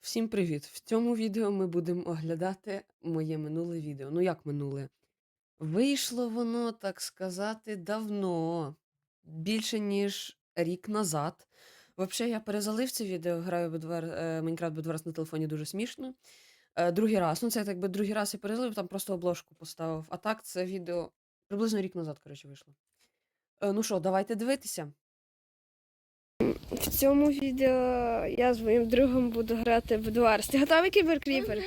Всім привіт! В цьому відео ми будемо оглядати моє минуле відео. Ну як минуле? Вийшло воно, так сказати, давно, більше ніж рік назад. Взагалі, я перезалив це відео, граю Bedwars, е, Minecraft Bedwars на телефоні дуже смішно. Е, другий раз. Ну, це якби другий раз я перезалив, там просто обложку поставив. А так, це відео приблизно рік назад, коротше, вийшло. Е, ну що, давайте дивитися. В цьому відео я з моїм другом буду грати в Едуарс. Ти готовий кіберкріпер?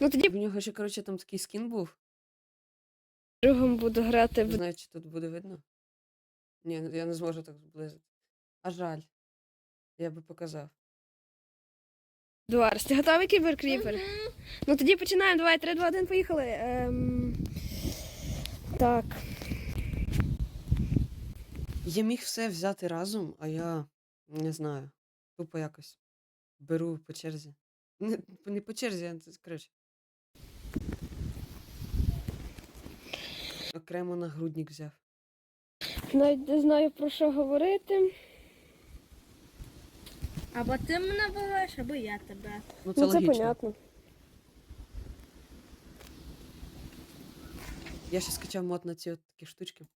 Ну тоді В нього ще, коротше, там такий скін був. другом буду грати Не в знаю, чи тут буде видно. Ні, ну, я не зможу так зблизити. А жаль. Я би показав. Едуарс. Ти готовий кіберкріпер? Ну тоді починаємо. Давай, 3, 2, 1, поїхали. Ем... Так. Я міг все взяти разом, а я не знаю. Тупо якось беру по черзі. Не, не по черзі, а це коротше. Окремо нагрудник взяв. Навіть не знаю про що говорити. Або ти мене береш, або я тебе. Ну це ну це логічно. понятно. Я ще скачав мод на ці от такі штучки.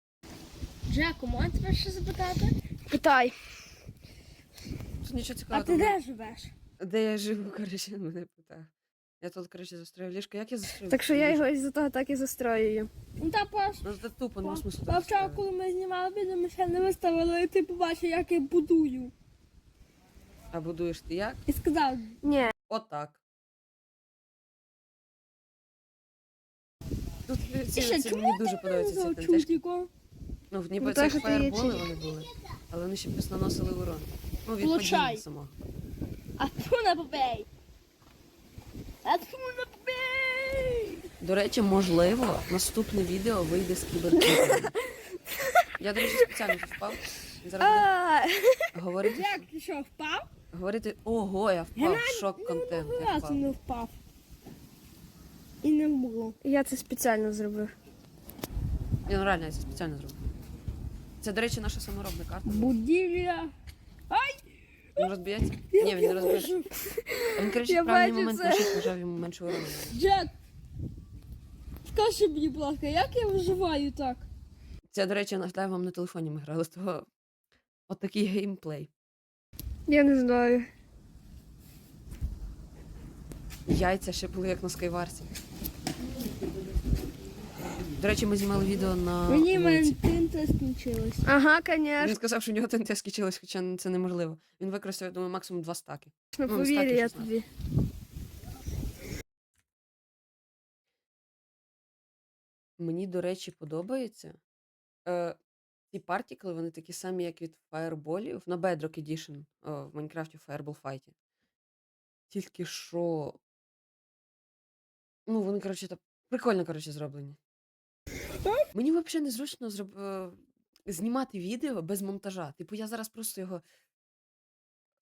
Джеку, можна тебе ще запитати? Питай. Нічого А цікавого. ти де живеш? Де я живу, коротше, мене питав. Я тут, коротше, застрою ліжко. Як я застрою? Так що я його із-за того так і застроюю. Ну та пош. Ну, це тупо, ну, в смислі, так застрою. коли ми знімали відео, ми ще не виставили, і ти побачив, як я будую. А будуєш ти як? І сказав, Ні. Отак. Тут ці, ще ці, мені дуже подобаються ці тентешки. Ну, ніби Ну, це так, як є фаєрболи вони були, але вони ще плюс наносили урон. Ну, від Влучай. А ту не побей! А ту не побей! До речі, можливо, наступне відео вийде з кіберкіпером. Я, до речі, спеціально впав. Зараз говорити, Джек, ти що, впав? говорити, ого, я впав, шок контент, я Разу не впав. І не було. Я це спеціально зробив. Ні, ну реально, я це спеціально зробив. Це, до речі, наша саморобна карта. Будівля. Він розб'ється? Ні, він не розб'ється. Він, коротше, в правильний момент це. нажив, нажав йому менше урону. Джек, скажи мені, будь ласка, як я виживаю так? Це, до речі, нагадаю, вам на телефоні ми грали з того. От такий геймплей. Я не знаю. Яйця ще були як на скайварці. До речі, ми знімали відео на. Мені мене вулиці. тинта скінчилась. Ага, Він звісно. сказав, що у нього ТНТ скінчилось, хоча це неможливо. Він використав, я думаю, максимум два стаки. Ну, Повірю стаки я 16. тобі. Мені, до речі, подобається. Е, ці партікли, вони такі самі, як від фаєрболів на Bedrock Edition о, в Майнкрафті в Fireball Fight. Тільки що. Ну, вони, коротше, прикольно, коротше, зроблені. Мені взагалі незручно зроб... е, знімати відео без монтажа. Типу, я зараз просто його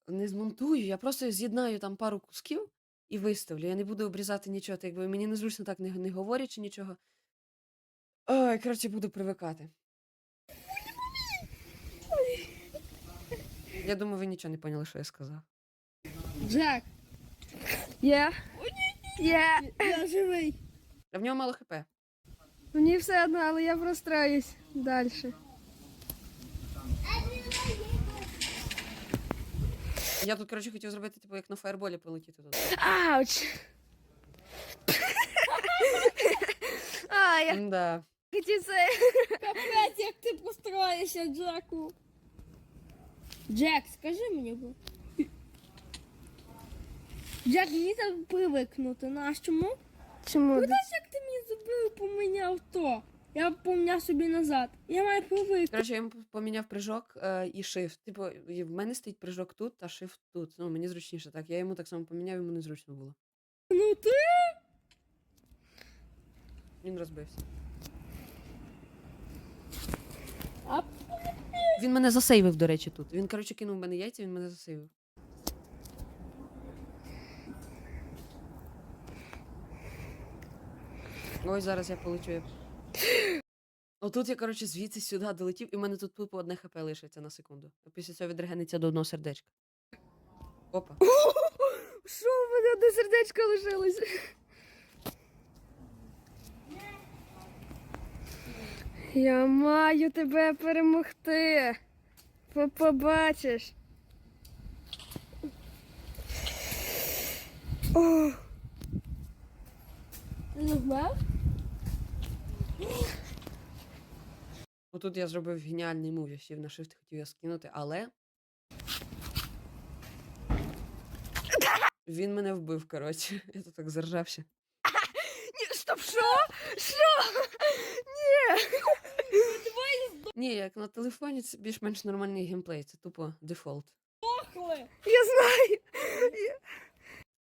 не змонтую, я просто з'єднаю там пару кусків і виставлю. Я не буду обрізати нічого. Так, якби мені незручно так не, не говорячи нічого. Ой, коротше, буду привикати. Я думаю, ви нічого не поняли, що я сказав. Джек. Є. я живий. А в нього мало хп. Мені все одно, але я простроюсь далі. Я тут, коротше, хотів зробити, типу, як на фаєрболі полетіти тут. Ауч! А, я Да. хотів це. Капець, як ти построїшся, Джеку. Джек, скажи мені. бо. Джек, мені треба привикнути. Ну, чому? Чому? Ну, знаєш, як ти мені зробив, поміняв то. Я поміняв собі назад. Я маю привикнути. Коротше, я йому поміняв прыжок е, і shift. Типу, і в мене стоїть прыжок тут, а shift тут. Ну, мені зручніше так. Я йому так само поміняв, йому незручно було. Ну ти. Він розбився. А Він мене засейвив, до речі, тут. Він, коротше, кинув мене яйця, він мене засейвив. Ось зараз я получу. Отут я, коротше, звідси сюди долетів, і в мене тут тупо одне хп лишиться на секунду. Після цього відрегениться до одного сердечка. Опа. Що в мене очко лишилось. Я маю тебе перемогти. По- Побачиш. О, Ти не вмер? Отут я зробив геніальний мув, я сів на shift, хотів його скинути, але. Він мене вбив, коротше. Я тут так заржався. ні, стоп, що? Що? Ні. Ні, як на телефоні це більш-менш нормальний геймплей, це тупо дефолт. Я знаю.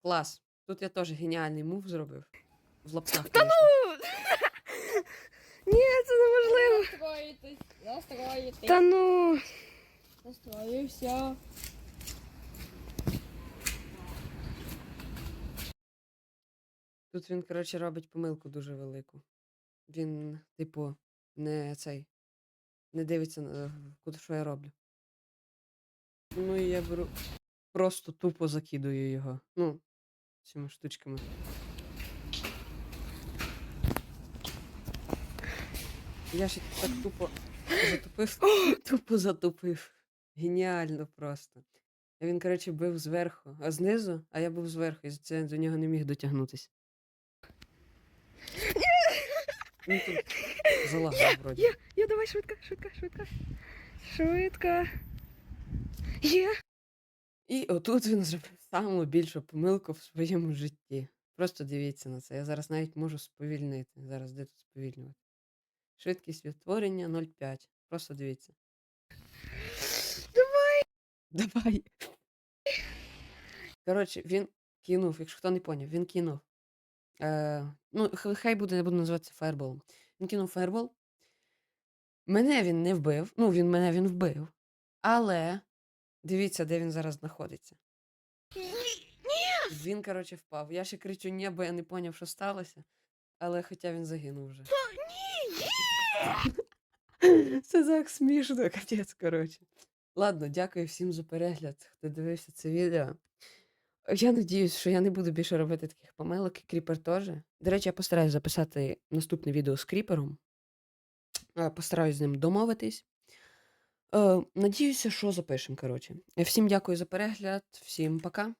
Клас. Тут я теж геніальний мув зробив. В лапках. Та ну! Ні, це неможливо. Настроїтесь. Настроїтесь. Та ну. Настроївся. Тут він, коротше, робить помилку дуже велику. Він, типу, не цей. Не дивиться на куди що я роблю. Ну і я беру. Просто тупо закидую його. Ну, цими штучками. Я ж так тупо затупив. Тупо затупив. Геніально просто. А він, коротше, бив зверху, а знизу, а я був зверху, і це до нього не міг дотягнутися. Він тут залагав вроді. Я, я давай швидко, швидко, швидко. Швидко. Є. І отут він зробив саму більшу помилку в своєму житті. Просто дивіться на це. Я зараз навіть можу сповільнити. Зараз де тут сповільнювати? Швидкість відтворення 0,5. Просто дивіться. Давай. Давай. Коротше, він кинув, якщо хто не поняв, він кинув. Е, ну, хай буде, я буду називатися фаерболом. Він кинув фаербол. Мене він не вбив. Ну, він мене він вбив. Але дивіться, де він зараз знаходиться. Він, коротше, впав. Я ще кричу ні, бо я не поняв, що сталося. Але хоча він загинув вже. Це так смішно, капець, коротше. Ладно, дякую всім за перегляд, хто дивився це відео. Я надіюсь, що я не буду більше робити таких помилок, і кріпер теж. До речі, я постараюсь записати наступне відео з кріпером. Постараюсь з ним домовитись. Е, Надіюся, що запишемо, коротше. Всім дякую за перегляд, всім пока.